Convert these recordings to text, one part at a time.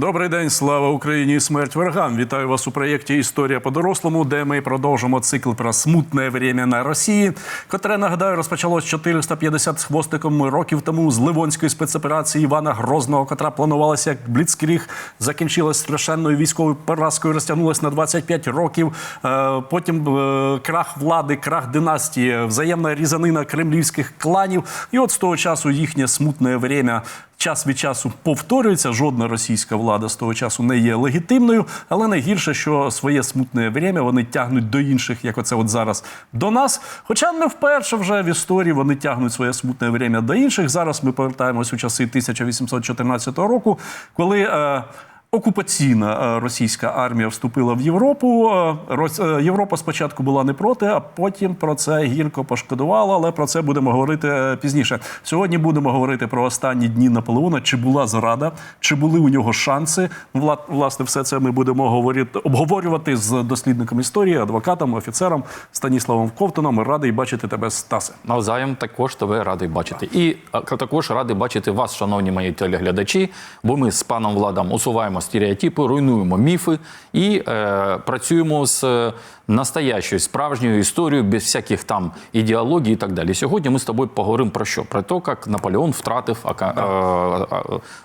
Добрий день, слава Україні смерть ворогам. Вітаю вас у проєкті Історія по-дорослому, де ми продовжимо цикл про смутне время на Росії, котре нагадаю розпочалось 450 з хвостиком років тому з Ливонської спецоперації Івана Грозного, котра планувалася як бліцкріг, закінчилась страшенною військовою поразкою, розтягнулась на 25 років. Е, Потім е, крах влади, крах династії, взаємна різанина кремлівських кланів. І от з того часу їхнє смутне время час від часу повторюється. Жодна російська влада з того часу не є легітимною, але найгірше, що своє смутне время вони тягнуть до інших, як оце от зараз до нас. Хоча не вперше вже в історії вони тягнуть своє смутне время до інших. Зараз ми повертаємось у часи 1814 року, коли. Е, Окупаційна е, російська армія вступила в Європу. Е, е, Європа спочатку була не проти, а потім про це гірко пошкодувала. Але про це будемо говорити пізніше. Сьогодні будемо говорити про останні дні Наполеона. Чи була зрада, чи були у нього шанси? Вла- Власне, все це ми будемо говорити, обговорювати з дослідником історії, адвокатом, офіцером Станіславом Ковтуном. Радий бачити тебе, Стасе. Навзаєм також тебе радий бачити. І також радий бачити вас, шановні мої телеглядачі, бо ми з паном Владом усуваємо стереотипи, руйнуємо міфи і е, працюємо з е, настоящою, справжньою історією, без всяких там ідеологій і так далі. Сьогодні ми з тобою поговоримо про що? Про те, як Наполеон втратив е, е,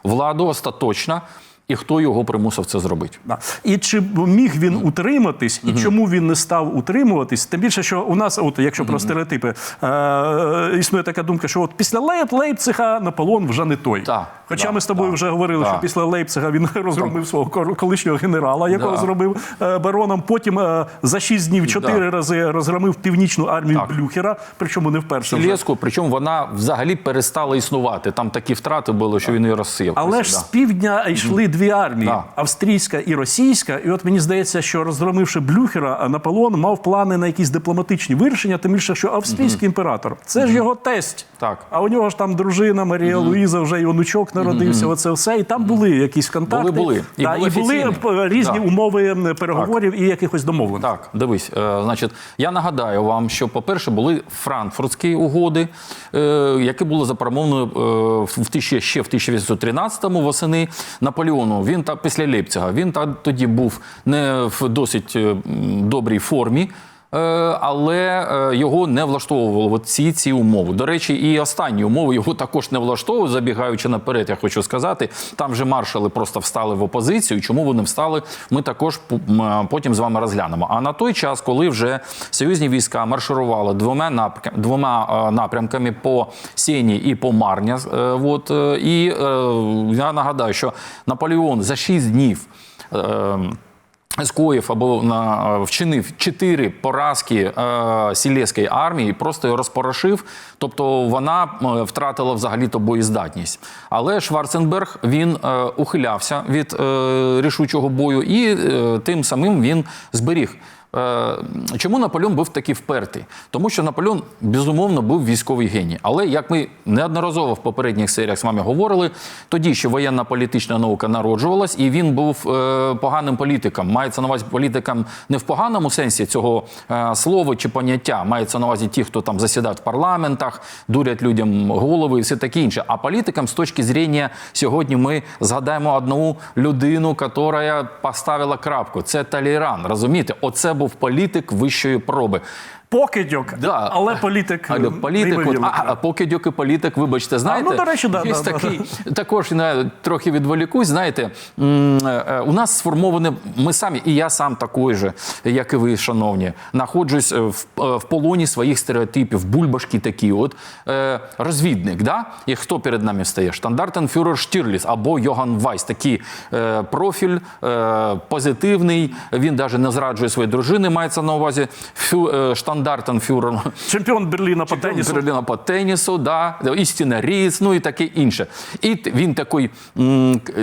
владу остаточно, і хто його примусив це зробити. Да. І чи міг він утриматись, і чому він не став утримуватись? Тим більше, що у нас, от якщо про стереотипи, е, існує така думка, що от після Лейб, Лейпцига Наполеон вже не той. Хоча да, ми з тобою да, вже говорили, да. що після Лейпцига він розгромив свого колишнього генерала, якого Да. зробив е, бароном. Потім е, за шість днів чотири рази розгромив північну армію Так. Блюхера, причому не вперше. Лєску, причому вона взагалі перестала існувати. Там такі втрати були, що він її розсіяв. Але ж з півдня йшли дві армії: Да. австрійська і російська. І от мені здається, що розгромивши Блюхера, Наполеон мав плани на якісь дипломатичні вирішення, тим більше, що австрійський імператор це ж його тесть. Так. А у нього ж там дружина Марія Луїза, вже і онучок народився. Оце все. І там були якісь контакти. Були, були. І Да, були і були різні Да. умови переговорів і якихось домовленостей. Так, дивись, е, значить, я нагадаю вам, що, по-перше, були франкфуртські угоди, е, які були запромовлені е, в тисячі- ще в 1813-му восени Наполеону. Він та після Лейпцига. Він та тоді був не в досить е, добрій формі. Е, Але е, його не влаштовували ці, ці умови. До речі, і останні умови його також не влаштовують. Забігаючи наперед, я хочу сказати, там же маршали просто встали в опозицію. Чому вони встали? Ми також потім з вами розглянемо. А на той час, коли вже союзні війська марширували двома напрям, двома е, напрямками по Сіні і по Марня, е, от, е, і е, я нагадаю, що Наполеон за 6 днів. Скоїв або на вчинив чотири поразки е, сілєської армії, просто розпорошив. Тобто вона е, втратила взагалі-то боєздатність. Але Шварценберг він е, ухилявся від е, рішучого бою, і е, тим самим він зберіг. Е, Чому Наполеон був такий впертий? Тому що Наполеон безумовно був військовий геній. Але як ми неодноразово в попередніх серіях з вами говорили, тоді ще воєнна політична наука народжувалась, і він був е, поганим політиком. Мається на увазі політиком не в поганому сенсі цього е, слова чи поняття. Мається на увазі ті, хто там засідають в парламентах, дурять людям голови і все таке інше. А політикам з точки зрення сьогодні ми згадаємо одну людину, яка поставила крапку. Це Таліран. Розумієте, оце був політик вищої проби. Покидьок, Да. але політик. Але політик, от, а, а поки дьоки політик, вибачте, знаєте, ну, до речі, да, є да, да, також не, трохи відволікусь, знаєте, е, у нас сформоване, ми самі, і я сам такий же, як і ви, шановні, знаходжусь е, в, е, в полоні своїх стереотипів, бульбашки такі, от, е, розвідник, да? і хто перед нами стає? Штандартенфюрер Штірліс або Йоган Вайс, такий е, профіль е, позитивний, він навіть не зраджує своєї дружини, мається на увазі, фю, е, штандартенфюрер Чемпіон Берліна по тенісу. Берліна по тенісу, да, істина ріс, ну і таке інше. І він такий,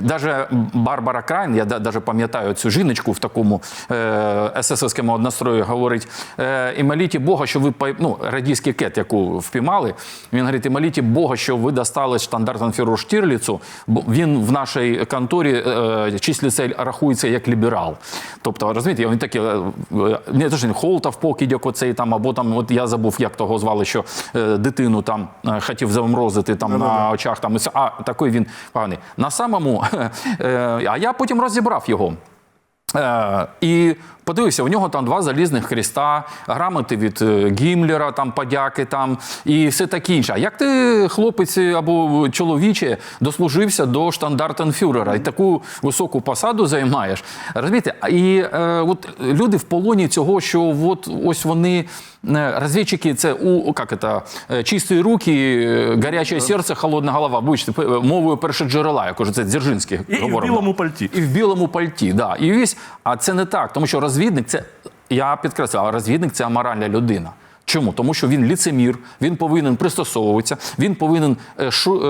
даже Барбара Крайн, я навіть пам'ятаю цю жіночку в такому е, есесовському однострої, говорить: е, і моліть Бога, що ви ну, радійський кет, яку впіймали. Він говорить, і моліть Бога, що ви достали штандартенфюру Штірліцу, бо він в нашій конторі е, числиться, рахується як ліберал. Тобто, розумієте, він такий, е, не то, що він Холтов, покидьок, оцей там там, або там, от я забув, як того звали, що е, дитину там е, хотів заморозити там на очах. Там, і все. а такий він поганий. На самому, е, а я потім розібрав його. Е, і подивився, у нього там два залізних хреста, грамоти від е, Гімлера, там подяки там і все таке інше. А як ти, хлопець або чоловіче, дослужився до штандартенфюрера і таку високу посаду займаєш? Розумієте? І е, от люди в полоні цього, що от ось вони. е, Розвідчики це у як це, е, чисті руки, гаряче серце, холодна голова. Будьте мовою першоджерела, я кажу, це Дзержинський І, і в білому пальті. І в білому пальті, да. І весь, а це не так, тому що розвідник це, я підкреслюю, а розвідник це аморальна людина. Чому? Тому що він ліцемір, він повинен пристосовуватися, він повинен е, шу,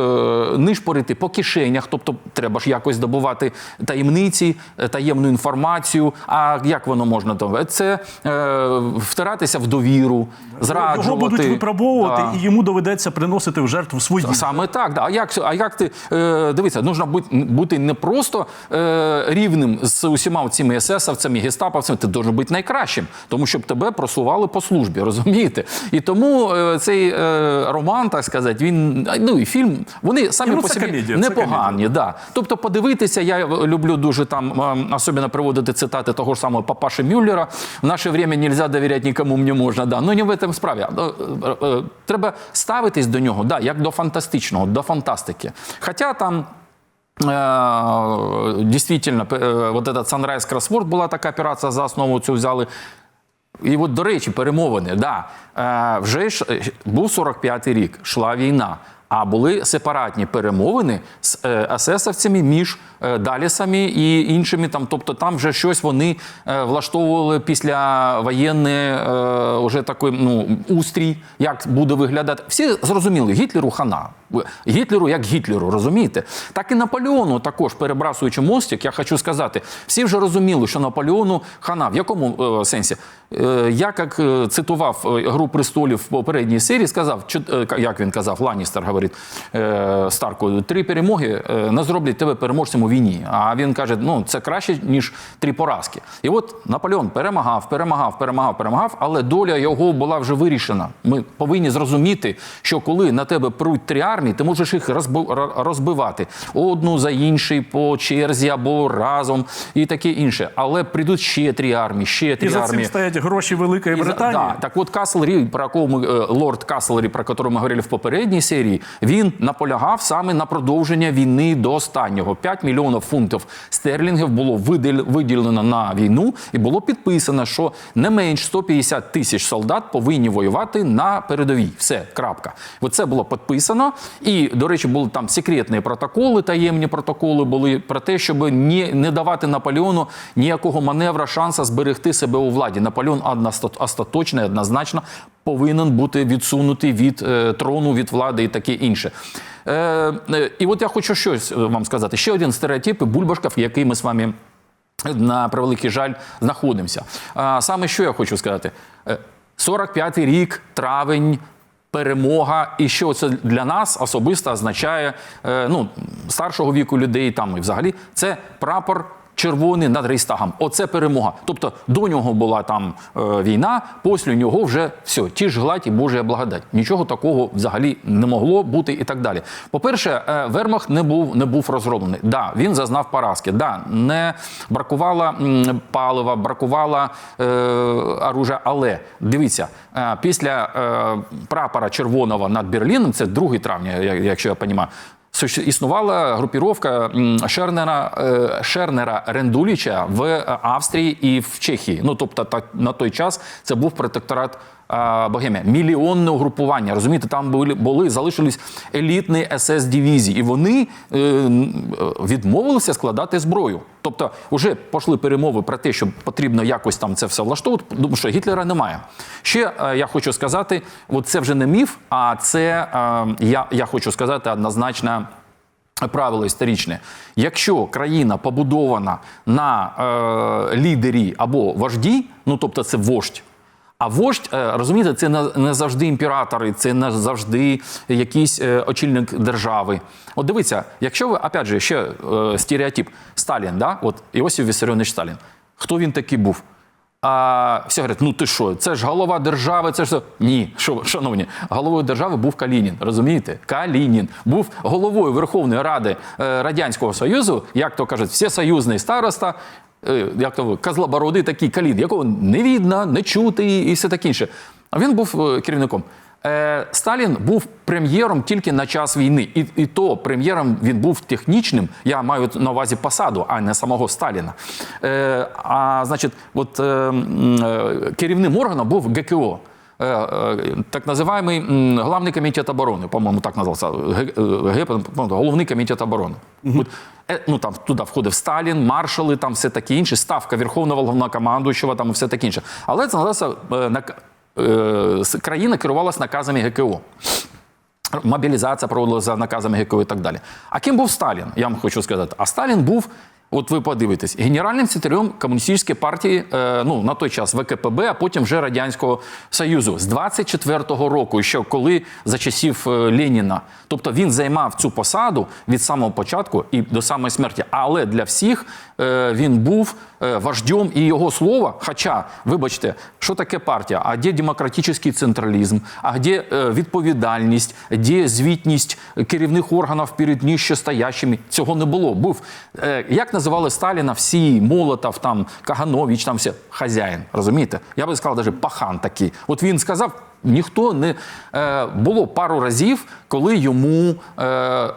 е, нишпорити по кишенях, тобто треба ж якось добувати таємниці, е, таємну інформацію. А як воно можна то? Це е, втиратися в довіру, зраджувати. Його будуть випробовувати, Да. і йому доведеться приносити в жертву свої. Саме так. Да. А як, а як ти е, дивіться, нужно бути, бути не просто е, рівним з усіма цими есесовцями, гестаповцями, ти должен бути найкращим, тому щоб тебе просували по службі, розумієте? І тому е, цей е, роман, так сказати, він ну і фільм, вони самі Ну, по собі комедія, непогані. Да. Тобто, подивитися, я люблю дуже там е, особливо приводити цитати того ж самого папаші Мюллера. В наше время нельзя довіряти нікому не можна. Да. Ну не в этом справі. Е, е, е, Треба ставитись до нього, да, як до фантастичного, до фантастики. Хоча там. Е, е, вот этот Sunrise Crossword була така операція за основу цю взяли. І от, до речі, перемовини, да. Е, вже ж е, був 45-й рік, йшла війна. А були сепаратні перемовини з е, есесовцями між е, Далісами і іншими. Там, тобто там вже щось вони е, влаштовували після воєнний е, вже такий ну, устрій, як буде виглядати. Всі зрозуміли, Гітлеру хана. Гітлеру як Гітлеру, розумієте? Так і Наполеону також, перебрасуючи мостик, я хочу сказати, всі вже розуміли, що Наполеону хана. В якому е, сенсі? Е, я, як е, цитував е, «Гру престолів в попередній серії, сказав, е, як він казав, Ланністер говорить е, Старку, три перемоги е, не зроблять тебе переможцем у війні. А він каже, ну це краще, ніж три поразки. І от Наполеон перемагав, перемагав, перемагав, перемагав, але доля його була вже вирішена. Ми повинні зрозуміти, що коли на тебе пруть три армії, ти можеш їх розби- розбивати одну за іншою по черзі або разом і таке інше. Але прийдуть ще три армії, ще три І за цим стоять гроші Великої І за- Британії. Да, так от Каслері, про якого ми, е, лорд Каслері, про якого ми говорили в попередній серії, він наполягав саме на продовження війни до останнього. 5 мільйонів фунтів стерлінгів було виділ- виділено на війну, і було підписано, що не менш 150 тисяч солдат повинні воювати на передовій. Все, крапка. Оце було підписано. І, до речі, були там секретні протоколи, таємні протоколи були про те, щоб не, не давати Наполеону ніякого маневра, шанса зберегти себе у владі. Наполеон односто- остаточно однозначно повинен бути відсунутий від е, трону, від влади і таке інше. Е, е, і от я хочу щось е, вам сказати. Ще один стереотип бульбашка, в який ми з вами на превеликий жаль знаходимося. А, саме що я хочу сказати: Е, 45-й рік, травень. Перемога, і що це для нас особисто означає е, ну, старшого віку людей там і взагалі це прапор червоний над Рейстагом. Оце перемога. Тобто до нього була там е, війна, після нього вже все, ті ж гладь і Божа благодать. Нічого такого взагалі не могло бути і так далі. По-перше, е, Вермахт не був, не був розроблений. Да, він зазнав поразки. Да, не бракувало палива, бракувало е, оружия. Але дивіться, е, після е, прапора червоного над Берліном, це 2 травня, якщо я розумію, Існувала групіровка Шернера, е, Шернера Рендуліча в Австрії і в Чехії. Ну тобто, так на той час це був протекторат Богемія. Мільйонне угрупування. Розумієте, там були, були залишились елітні СС дивізії, і вони е, е, відмовилися складати зброю. Тобто, вже пішли перемови про те, що потрібно якось там це все влаштовувати, тому що Гітлера немає. Ще е, я хочу сказати: от це вже не міф, а це е, я, я хочу сказати однозначно. Правило історичне. Якщо країна побудована на е, лідері або вожді, ну тобто це вождь. А вождь, е, розумієте, це не, завжди імператори, це не завжди якийсь е, очільник держави. От дивіться, якщо ви, опять же, ще е, стереотип Сталін, да? от Іосиф Вісаріонович Сталін, хто він такий був? А всі говорять, ну ти що, це ж голова держави, це ж. Ні, що, шановні, головою держави був Калінін. Розумієте? Калінін був головою Верховної Ради е, Радянського Союзу, як то кажуть, всесоюзний староста. е, Як то козлобородий такий калін, якого не видно, не чути і, і все таке інше. А він був е, керівником. Е, Сталін був прем'єром тільки на час війни, і, і то прем'єром він був технічним. Я маю на увазі посаду, а не самого Сталіна. Е, а значить, от е, е, керівним органом був ГКО. Так називаємий м, главний комітет оборони, по-моєму, так ГЕП, головний комітет оборони. Е, ну там туди входив Сталін, маршали, там все таке інше, ставка Верховного головнокомандуючого, там все таке інше. Але це с- країна керувалася наказами ГКО. Мобілізація проводилася за наказами ГКО і так далі. А ким був Сталін? Я вам хочу сказати. А Сталін був, от ви подивитесь, генеральним секретарем комуністичної партії, е, ну на той час ВКПБ, а потім вже Радянського Союзу з 24-го року, ще коли за часів е, Леніна. Тобто він займав цю посаду від самого початку і до самої смерті. Але для всіх е, він був е, вождем і його слово. Хоча, вибачте, що таке партія? А де демократичний централізм? А де е, відповідальність, де звітність керівних органів перед нижчестоящими? Цього не було. Був е, як називали Сталіна всі Молотов, там Каганович, там все хазяїн. Розумієте? Я би сказав, навіть пахан такий. От він сказав. Ніхто не е, було пару разів, коли йому е, е,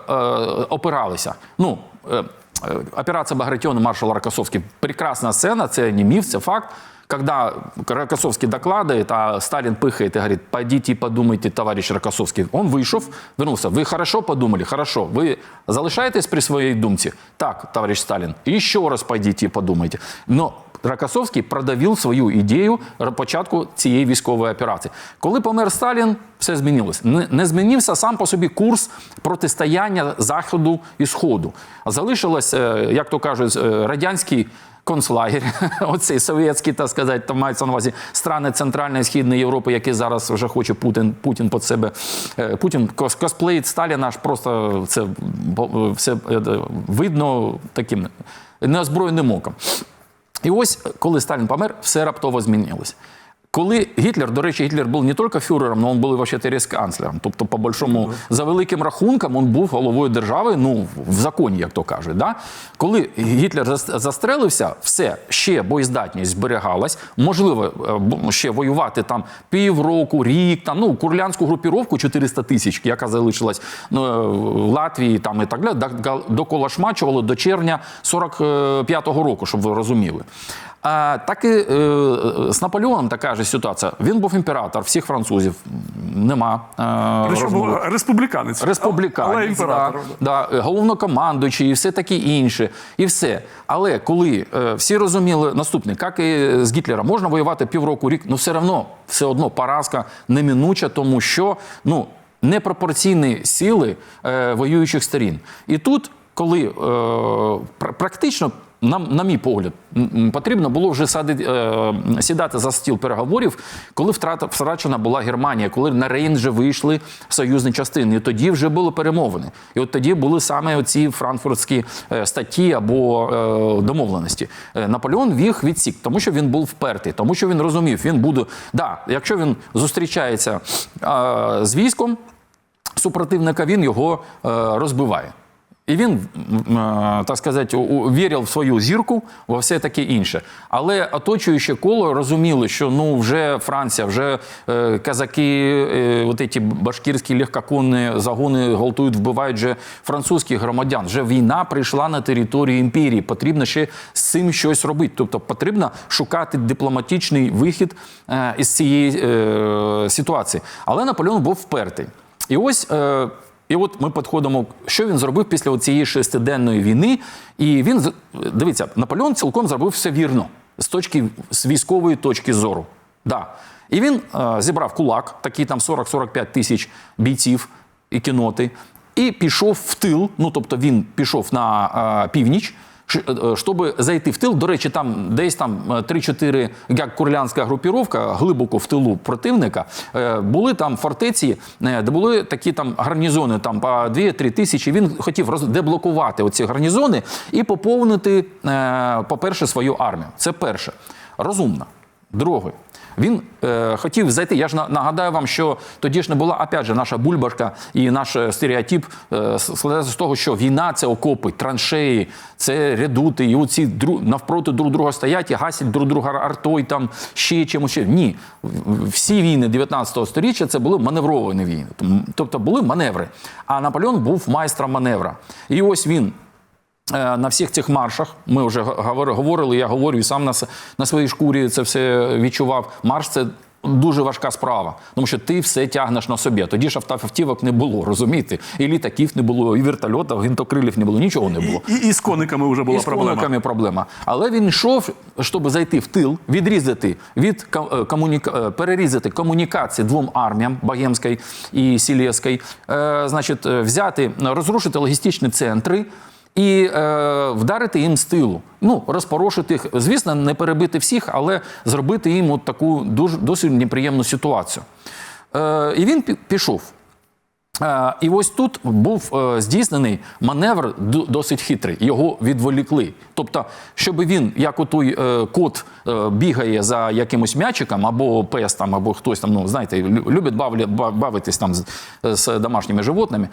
опиралися. Ну, е, е, операція Багратіону маршала Рокоссовський. Прекрасна сцена, це не миф, це факт. Когда Рокоссовский докладывает, а Сталин пыхает и говорит, пойдите и подумайте, товарищ Рокоссовский. Он вийшов, вернувся. Ви хорошо подумали? Хорошо. Ви залишаєтесь при своей думці? Так, товарищ Сталин. Еще раз пойдите и подумайте. Но Рокоссовський продавив свою ідею початку цієї військової операції. Коли помер Сталін, все змінилось. Не, змінився сам по собі курс протистояння Заходу і Сходу. Залишилось, е, як то кажуть, е, радянський концлагер, оцей совєтський, так сказати, там мається на увазі страни Центральної і Східної Європи, які зараз вже хоче Путін, Путін під себе. е, Путін кос- косплеїть Сталіна, аж просто це все видно таким неозброєним оком. І ось, коли Сталін помер, все раптово змінилось. Коли Гітлер, до речі, Гітлер був не тільки фюрером, але він був вообще рейхсканцлером. Тобто, по большому, за великим рахунком, він був головою держави, ну, в законі, як то кажуть. Да? Коли Гітлер застрелився, все, ще боєздатність зберігалась. Можливо, е, ще воювати там півроку, рік, там, ну, курлянську групіровку 400 тисяч, яка залишилась ну, е, в Латвії там, і так далі, да- доколашмачували до червня 45-го року, щоб ви розуміли. А, так і е, з Наполеоном така ж ситуація. Він був імператор всіх французів. Нема. Е, Причому республіканець. Республіканець, Але імператор. да, да, головнокомандуючий і все таке інше. І все. Але коли е, всі розуміли наступне, як і з Гітлера, можна воювати півроку рік, ну все одно, все одно поразка неминуча, тому що ну, непропорційні сили е, воюючих сторін. І тут, коли е, практично. На, на мій погляд, потрібно було вже садити, е, сідати за стіл переговорів, коли втрата втрачена була Германія, коли на Рейн вже вийшли союзні частини. І тоді вже були перемовини. І от тоді були саме оці франкфуртські е, статті або е, домовленості. Наполеон віг відсік, тому що він був впертий, тому що він розумів, він буде. Да, якщо він зустрічається з військом супротивника, він його розбиває. І він, е, так сказати, вірив в свою зірку, во все таке інше. Але оточуюче коло розуміли, що ну вже Франція, вже е, казаки, е, от ці башкірські легкоконні загони гвалтують, вбивають вже французьких громадян. Вже війна прийшла на територію імперії. Потрібно ще з цим щось робити. Тобто потрібно шукати дипломатичний вихід е, із цієї е, ситуації. Але Наполеон був впертий. І ось. Е, і от ми підходимо, що він зробив після цієї шестиденної війни. І він дивіться, Наполеон цілком зробив все вірно з точки з військової точки зору. Да. І він е, зібрав кулак, такі там 40-45 тисяч бійців і кіноти, і пішов в тил. Ну тобто він пішов на е, північ. Ш- е, Щоб зайти в тил, до речі, там десь там е, 3-4, як курлянська групіровка, глибоко в тилу противника, е, були там фортеці, е, де були такі там гарнізони, там по 2-3 тисячі. Він хотів деблокувати оці гарнізони і поповнити, е, по-перше, свою армію. Це перше. Розумно. Друге, він е, хотів зайти. Я ж нагадаю вам, що тоді ж не була опять же наша бульбашка і наш е, стереотип е, складається з того, що війна це окопи, траншеї, це редути, і оці дру, навпроти друг друга стоять і гасять друг друга артой, там ще чимось. ще. Ні, всі війни 19 століття це були маневровані війни, тобто були маневри. А Наполеон був майстром маневра. І ось він на всіх цих маршах. Ми вже говор- говорили, я говорю і сам на, на своїй шкурі це все відчував. Марш це. Дуже важка справа, тому що ти все тягнеш на собі. Тоді ж автівок не було, розумієте? І літаків не було, і вертольотів, гвинтокрилів не було, нічого не було. І, і, і з кониками вже була І з проблема. кониками проблема. Але він йшов, щоб зайти в тил, відрізати від е, комуніка... е, перерізати комунікації двом арміям Богемської і Сілєської, е, значить, е, взяти, розрушити логістичні центри. І е, вдарити їм з тилу, ну розпорошити їх, звісно, не перебити всіх, але зробити їм от таку дуже досить неприємну ситуацію. Е, і він пі- пішов. Е, І ось тут був е, здійснений маневр досить хитрий. Його відволікли. Тобто, щоб він, як отой е, кот, бігає за якимось м'ячиком, або пес там, або хтось там, ну знаєте, любить бавитись там з, домашніми животними,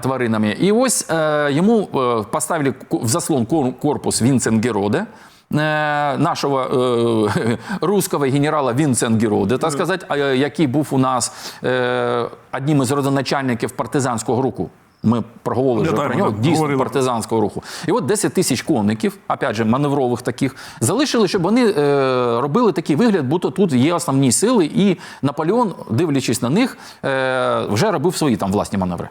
тваринами. І ось йому поставили в заслон кор- корпус Вінценгероде. Е, Нашого е, русского генерала Вінценгероде, так сказати, е, який був у нас е, одним із родоначальників партизанського руху. Ми проговорили вже про нього, дійсно говорили. партизанського руху. І от 10 тисяч конників, опять же, маневрових таких, залишили, щоб вони е, робили такий вигляд, будто тут є основні сили, і Наполеон, дивлячись на них, е, вже робив свої там власні маневри.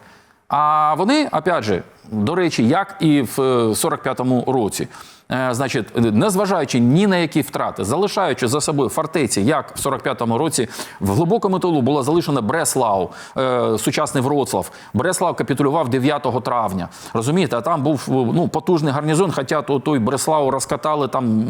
А вони, опять же, до речі, як і в е, 45-му році. Е, Значить, незважаючи ні на які втрати, залишаючи за собою фортеці, як в 45-му році в глибокому тилу була залишена Бреслау, е, сучасний Вроцлав. Бреслав капітулював 9 травня. Розумієте, а там був е, ну, потужний гарнізон, хоча то, той Бреслау розкатали там,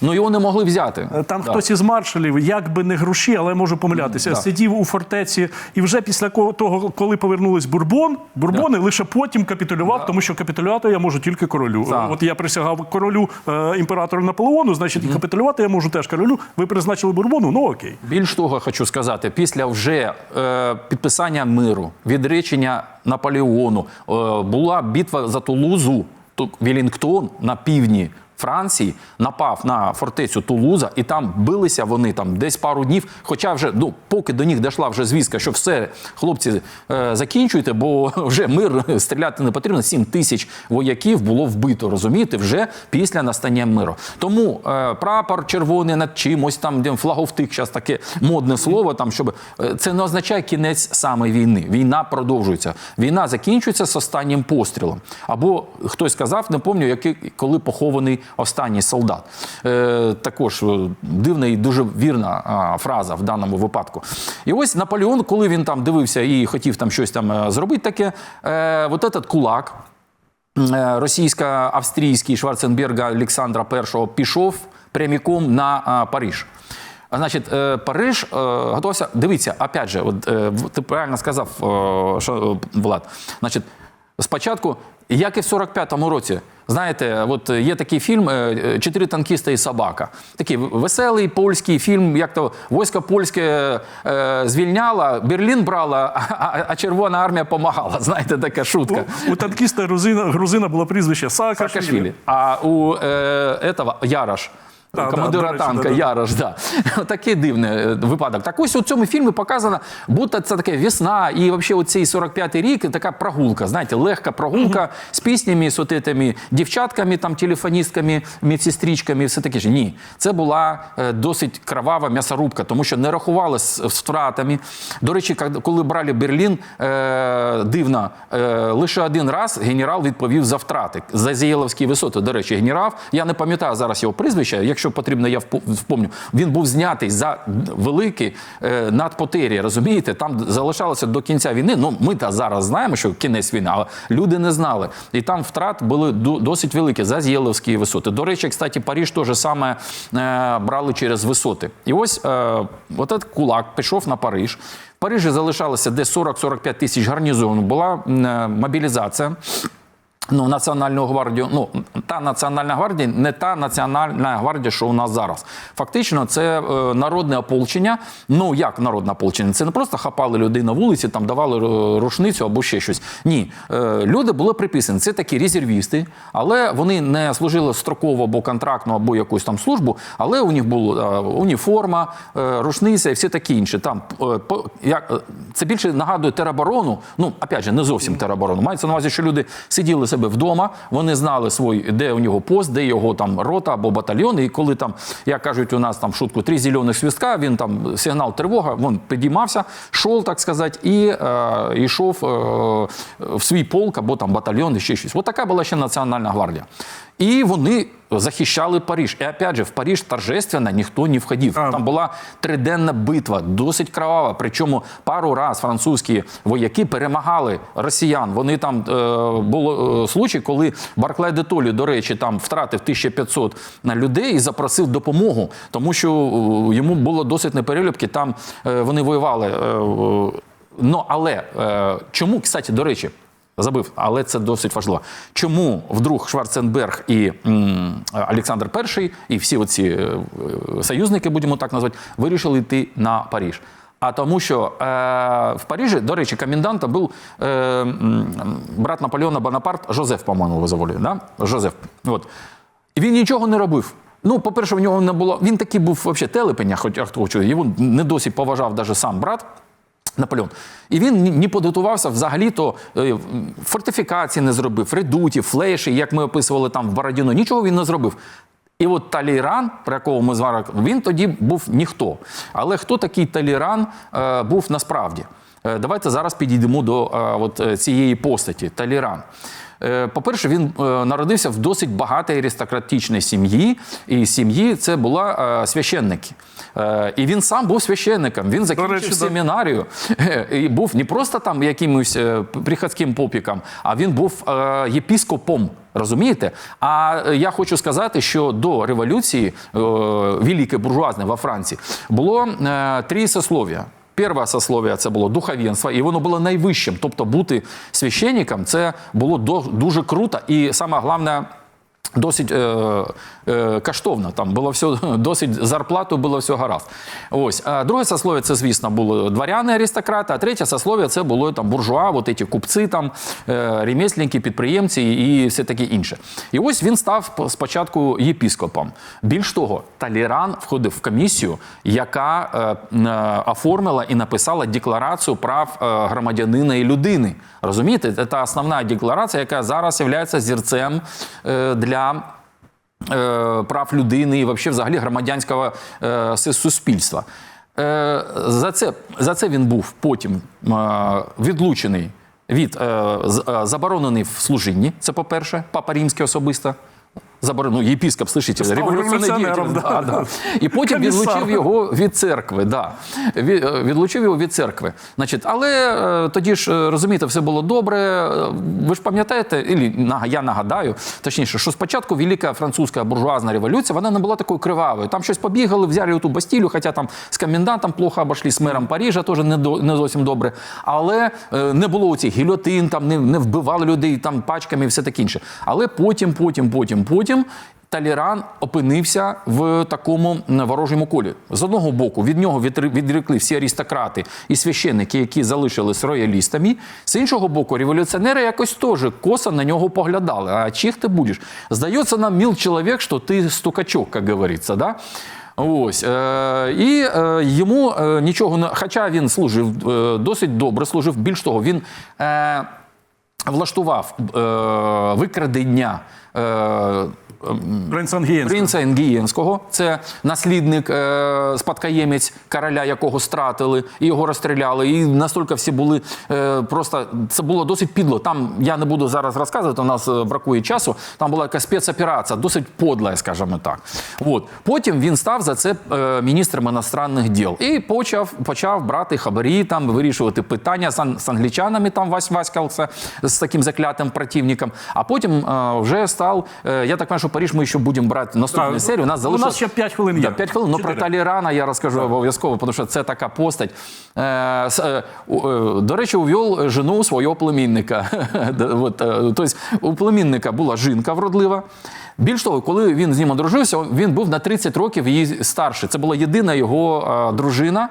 ну його не могли взяти. Там Да. хтось із маршалів, як би не груші, але можу помилятися, Да. сидів у фортеці, і вже після того, коли повернулись Бурбон, Бурбони лише потім капітулював, тому що капітулювати я можу тільки королю. Так. От я присягав королю е, імператору Наполеону, значить, і капітулювати я можу теж королю. Ви призначили Бурбону, ну окей. Більш того, хочу сказати, після вже е, підписання миру, відречення Наполеону, е, була битва за Тулузу, Вілінгтон Велінгтон на півдні. Франції напав на фортецю Тулуза, і там билися вони там десь пару днів. Хоча вже ну, поки до них дійшла вже звістка, що все, хлопці, е, закінчуйте, бо вже мир стріляти не потрібно. 7 тисяч вояків було вбито, розумієте, вже після настання миру. Тому е, прапор червоний над чимось там, де флаговтик, зараз таке модне слово. Там щоб е, це не означає кінець саме війни. Війна продовжується. Війна закінчується з останнім пострілом. Або хтось сказав, не пам'ятаю, який коли похований останній солдат. Е, також е, дивна і дуже вірна а, фраза в даному випадку. І ось Наполеон, коли він там дивився і хотів там щось там е, зробити таке, е, от этот кулак. Е, російсько-австрійський Шварценберга Олександра І пішов пряміком на Париж. Значить, е, Париж е, готувався. Дивіться, опять же, от, е, ти правильно сказав, е, що, е, Влад. Значить, спочатку, як і в 45-му році, знаєте, от є такий фільм е, Чотири танкіста і собака. Такий веселий польський фільм, як то військо польське е, звільняло, Берлін брала, а, Червона армія помагала. Знаєте, така шутка. У, у танкіста грузина, грузина було прізвище Саакашвілі. Саакашвілі. А у е, этого Ярош. Да, Командира да, танка да, да. Ярош, да. Такий дивний е, випадок. Так ось у цьому фільмі показано, будто це таке весна, і взагалі оцей 45-й рік така прогулка, знаєте, легка прогулка з піснями, з от этими дівчатками, там, телефоністками, медсестричками, все таке ж. Ні, це була е, досить кровава м'ясорубка, тому що не рахували з, втратами. До речі, коли брали Берлін, е, дивно, лише один раз генерал відповів за втрати. За Зієловські висоти, до речі, генерал, я не пам'ятаю зараз його прізвище, якщо потрібно, я впо- вспомню. Він був знятий за великі е, надпотері, розумієте? Там залишалося до кінця війни. Ну, ми та зараз знаємо, що кінець війни, але люди не знали. І там втрат були досить великі за Зієловські висоти. До речі, кстати, Париж теж саме е, брали через висоти. І ось е, от этот кулак пішов на Париж. В Парижі залишалося десь 40-45 тисяч гарнізону. Була е, мобілізація. Ну, Національну гвардію, ну та Національна гвардія, не та Національна гвардія, що у нас зараз. Фактично, це е, народне ополчення. Ну як народне ополчення? Це не просто хапали людей на вулиці, там давали е, рушницю або ще щось. Ні, е, люди були приписані. Це такі резервісти, але вони не служили строково або контрактну, або якусь там службу. Але у них була е, уніформа, е, рушниця і все таке інше. Там е, по як е, це більше нагадує тероборону. Ну опять же, не зовсім тероборону. Мається на увазі, що люди сиділи себе вдома, вони знали свій, де у нього пост, де його там рота або батальйон. І коли там, як кажуть, у нас там в шутку три зелених свістка, він там сигнал тривога, він підіймався, йшов, так сказати, і е, йшов е, в свій полк або там батальйон, і ще щось. От була ще Національна гвардія. І вони захищали Париж. І опять же, в Париж торжественно ніхто не входив. А. Там була триденна битва, досить кровава. Причому пару раз французькі вояки перемагали росіян. Вони там е, було е, случай, коли Барклай де Толі, до речі, там втратив 1500 людей і запросив допомогу, тому що е, йому було досить неперелюбки. Там е, вони воювали. Е, е, ну але е, чому, кстати, до речі. Забив, але це досить важливо. Чому вдруг Шварценберг і Олександр І, і всі оці е, союзники, будемо так назвати, вирішили йти на Париж? А тому, що е, в Парижі, до речі, комендантом був е, брат Наполеона Бонапарт, Жозеф, по-моєму, заволі, да? Жозеф. От. І він нічого не робив. Ну, по-перше, в нього не було. Він такий був взагалі телепеня, хоч хто. Його не досі поважав навіть сам брат. Наполеон. І він не підготувався взагалі-то е, фортифікації не зробив, редутів, флеші, як ми описували там в Бородіно, нічого він не зробив. І от Таліран, про якого ми звали, він тоді був ніхто. Але хто такий Таліран е, був насправді? Е, давайте зараз підійдемо до от, цієї постаті Таліран. Е, По-перше, він е, народився в досить багатій аристократичній сім'ї, і сім'ї це була е, священники. І він сам був священником. Він закінчив речі, семінарію і був не просто там якимось приходським попіком, а він був єпіскопом. Розумієте? А я хочу сказати, що до революції е, великої буржуазної во Франції було три сослов'я. Перше сословие – це було духовенство, і воно було найвищим. Тобто бути священником – це було дуже круто. І саме головне, досить е, е, коштовно. Там було все досить зарплату, було все гаразд. Ось а друге сословие це, звісно, були дворяни аристократи, а третє сословие це було там буржуа, от ці купці, там е, ремесленники, підприємці і все таке інше. І ось він став спочатку єпіскопом. Більш того, Таліран входив в комісію, яка е, е, оформила і написала декларацію прав е, громадянина і людини. Розумієте, це основна декларація, яка зараз є зірцем е, для е, прав людини і вообще взагалі громадянського е, суспільства. Е, за, це, за це він був потім відлучений від заборонений в служінні. Це по-перше, папа римський особисто. Заборонено, ну, єпіскоп, слышите, революціонером, да. Да, да. І потім Комісар. відлучив його від церкви. Да. Від- е, Відлучив його від церкви. Значить, але е, тоді ж, е, розумієте, все було добре. Ви ж пам'ятаєте, я нагадаю, точніше, що спочатку Велика французька буржуазна революція, вона не була такою кривавою. Там щось побігали, взяли ту Бастілю, хоча там з комендантом плохо обійшли, з мером Парижа теж не, до, не зовсім добре. Але не було цих гільотин, там не, не вбивали людей там пачками і все таке інше. Але потім, потім, потім, потім. Таліран опинився в такому ворожому колі. З одного боку, від нього відрекли всі аристократи і священники, які залишились роялістами. З іншого боку, революціонери якось теж косо на нього поглядали. А чих ти будеш? Здається нам, міл чоловік, що ти стукачок, як говориться. Да? Ось е, і е, йому е, нічого не хоча він служив досить добре, служив. Більш того, він влаштував е, викрадення. Е, Принц Ангієнський. Принца Інгієнського, це наслідник, е, спадкоємець короля, якого стратили, і його розстріляли. І настільки всі були е, просто це було досить підло. Там я не буду зараз розказувати, у нас е, бракує часу. Там була якась спецоперація, досить подла, скажімо так. От. Потім він став за це міністром іностранних діл і почав, почав брати хабарі, там вирішувати питання з, з англічанами. Там Вась Васькався з таким заклятим противником. А потім вже став, я так що Париж мы еще будем брать наступную Да, серию. У нас у нас ще 5 хвилин є. Да, 5 хвилин. Ну про Талірана я розкажу обов'язково, тому що це така постать. Е, е, е, до речі, увів жену свого племінника. Да, тобто у племінника була жінка вродлива. Більш того, коли він з ним одружився, він був на 30 років її старший. Це була єдина його дружина,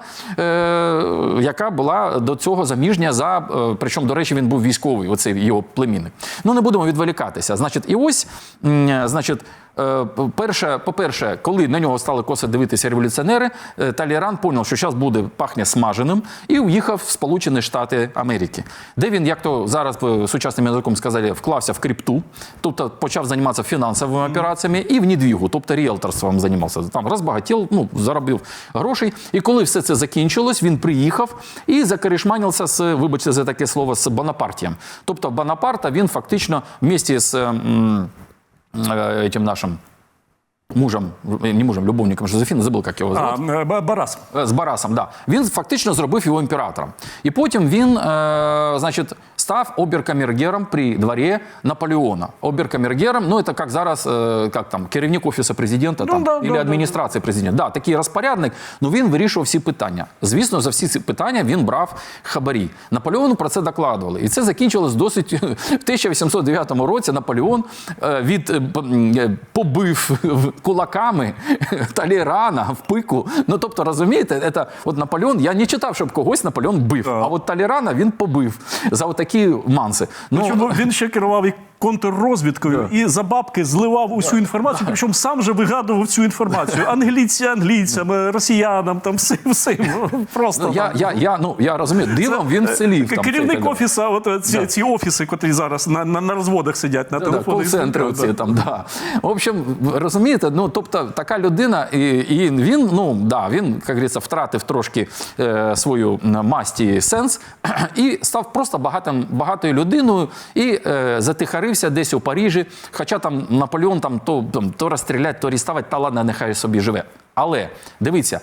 яка була до цього заміжня за. причому, до речі, він був військовий, оцей його племінник. Ну, не будемо відволікатися. Значить, і ось, м, значить, Е, Перше, по-перше, коли на нього стали косо дивитися революціонери, е, Таліран зрозумів, що зараз буде пахне смаженим, і уїхав в Сполучені Штати Америки, де він, як то зараз е, сучасним язиком сказали, вклався в крипту, тобто почав займатися фінансовими операціями і в недвігу, тобто ріелторством займався. Там розбагатів, ну, заробив грошей. І коли все це закінчилось, він приїхав і закаришманився з, вибачте за таке слово, з Бонапартієм. Тобто Бонапарта він фактично вместе з. м, этим нашим мужем, э, не мужем, любовником Жозефіни, забув, як його звати. А, Барас. З Барасом, да. Він фактично зробив його імператором. І потім він, е, значить, став оберкамергером при дворі Наполеона. Оберкамергером, ну, це як зараз, е, як там, керівник офісу президента там, да, або да, да, адміністрації президента. Да, такий розпорядник, ну він вирішував всі питання. Звісно, за всі ці питання він брав хабарі. Наполеону про це докладували. І це закінчилось досить в 1809 році. Наполеон е, від е, е, побив кулаками Талірана в пику. Ну тобто, розумієте, це от Наполеон. Я не читав, щоб когось Наполеон бив. А от Талірана він побив за отакі манси. Ну, Чому він ще керував і контррозвідкою і за бабки зливав усю інформацію, причому сам же вигадував цю інформацію. Англійці англійцям, росіянам, там всім всім. Просто ну, я, я, я, ну, я розумію, дивом він вцілів. К- там, Керівник цей офісу, от е, ці, Да. ці офіси, котрі зараз на, на, на розводах сидять на Да, да, телефоні. Кол-центри оці там, да. В общем, розумієте, ну тобто така людина, і, і він, ну да, він, як говориться, втратив трошки е, свою масті сенс і став просто багатим, багатою людиною і е, затихарився десь у Парижі. Хоча там Наполеон там то, там, то розстрілять, то арестувати, та ладно, нехай собі живе. Але дивіться.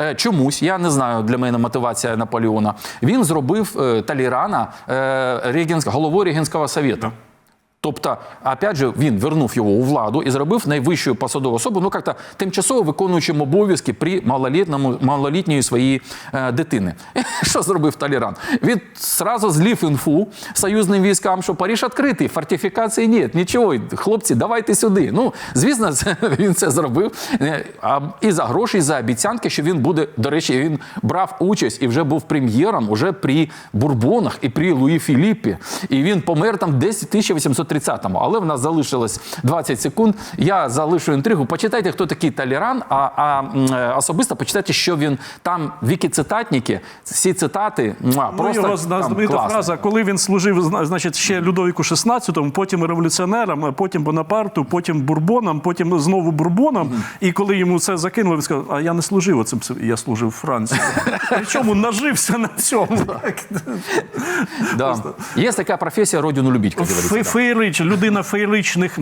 Е, Чомусь, я не знаю, для мене мотивація Наполеона. Він зробив е, Талірана е, головою Регенського совєту. Тобто, опять же, він вернув його у владу і зробив найвищою посадову особу, ну як-то тимчасово виконуючим обов'язки при малолітному малолітньої своїй е, дитини. Що зробив Таліран? Він сразу злів інфу союзним військам, що Паріж відкритий, фортифікації ні, нічого. Хлопці, давайте сюди. Ну звісно, він це зробив. Е, а і за гроші, і за обіцянки, що він буде, до речі, він брав участь і вже був прем'єром уже при Бурбонах і при Луї Філіпі. І він помер там десь 1830 30-му. Але в нас залишилось 20 секунд. Я залишу інтригу. Почитайте, хто такий Таліран, а а е, особисто почитайте, що він там віки цитатники, всі цитати просто. ну, просто його, там класно. фраза, коли він служив, значить, ще Людовіку 16-му, потім революціонерам, потім Бонапарту, потім Бурбонам, потім знову Бурбонам. Mm -hmm. І коли йому це закинуло, він сказав: А я не служив оцим, я служив Франції. Причому нажився на цьому. Є така професія родину любіть, як. Фе- людина феєричних.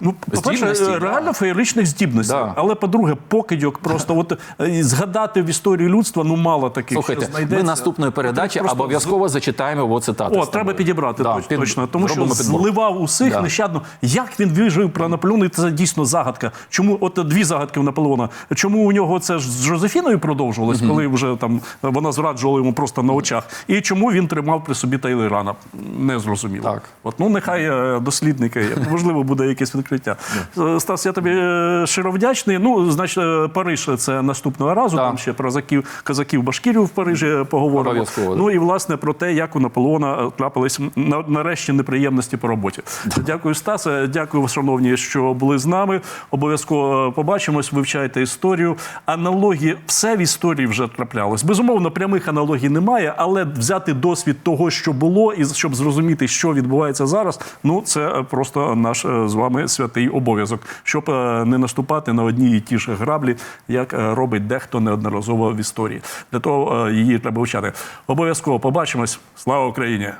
Ну, по-перше, реально феєричних здібностей. Да. Але по-друге, покидьок просто от е, згадати в історії людства ну мало таких. Слухайте, що знайдеться. ми наступної передачі Просто обов'язково зачитаємо його цитати. О, треба підібрати Да, точ- під- точно, тому що підбор. зливав усіх Да. нещадно. Як він вижив про Наполеона, і це дійсно загадка. Чому от дві загадки у Наполеона? Чому у нього це ж з Жозефіною продовжувалось, коли вже там вона зраджувала йому просто на очах? І чому він тримав при собі Тайлерана? Не зрозуміло. Так. От ну нехай е, дослідники, можливо, буде якесь відкриття. Е, Стас, я тобі е, щиро вдячний. Ну, значить, е, Париж це наступного разу. Так. Там ще про казаків, казаків Башкірів в Парижі поговоримо. Обов'язково, Ну і власне про те, як у Наполеона трапились на- нарешті неприємності по роботі. Дякую, Стасе. Дякую, шановні, що були з нами. Обов'язково побачимось, вивчайте історію. Аналогії, все в історії вже траплялось. Безумовно, прямих аналогій немає, але взяти досвід того, що було, і щоб зрозуміти, що відбувається зараз. Ну це просто наш з вами святий обов'язок, щоб е, не наступати на одні і ті ж граблі, як е, робить дехто неодноразово в історії. Для того е, її треба вчати. Обов'язково побачимось. Слава Україні!